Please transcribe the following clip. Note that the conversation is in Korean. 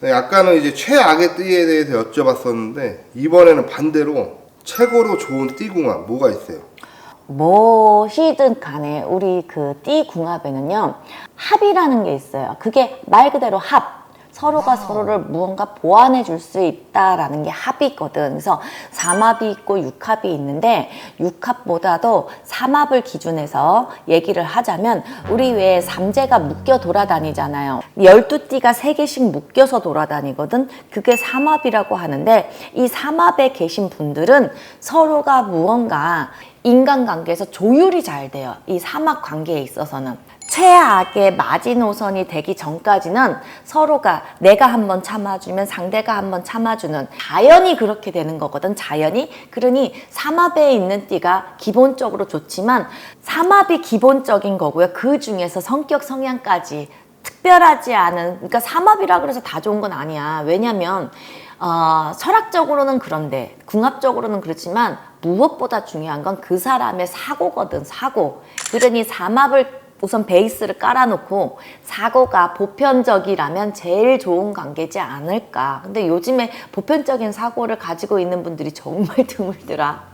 네, 아까는 이제 최악의 띠에 대해서 여쭤봤었는데 이번에는 반대로 최고로 좋은 띠궁합 뭐가 있어요? 무엇이든 간에 우리 그 띠 궁합에는요 합이라는 게 있어요. 그게 말 그대로 합. 서로가 서로를 무언가 보완해 줄 수 있다라는 게 합이 있거든. 그래서 삼합이 있고 육합이 있는데 육합보다도 삼합을 기준해서 얘기를 하자면 우리 왜 삼재가 묶여 돌아다니잖아요. 열두 띠가 세 개씩 묶여서 돌아다니거든. 그게 삼합이라고 하는데 이 삼합에 계신 분들은 서로가 무언가 인간관계에서 조율이 잘 돼요. 이 삼합 관계에 있어서는. 최악의 마지노선이 되기 전까지는 서로가 내가 한번 참아주면 상대가 한번 참아주는 자연이 그렇게 되는 거거든 자연이 그러니 삼합에 있는 띠가 기본적으로 좋지만 삼합이 기본적인 거고요 그 중에서 성격 성향까지 특별하지 않은 그러니까 삼합이라 그래서 다 좋은 건 아니야 왜냐면 어, 철학적으로는 그런데 궁합적으로는 그렇지만 무엇보다 중요한 건 그 사람의 사고거든 사고 그러니 삼합을 우선 베이스를 깔아놓고 사고가 보편적이라면 제일 좋은 관계지 않을까. 근데 요즘에 보편적인 사고를 가지고 있는 분들이 정말 드물더라.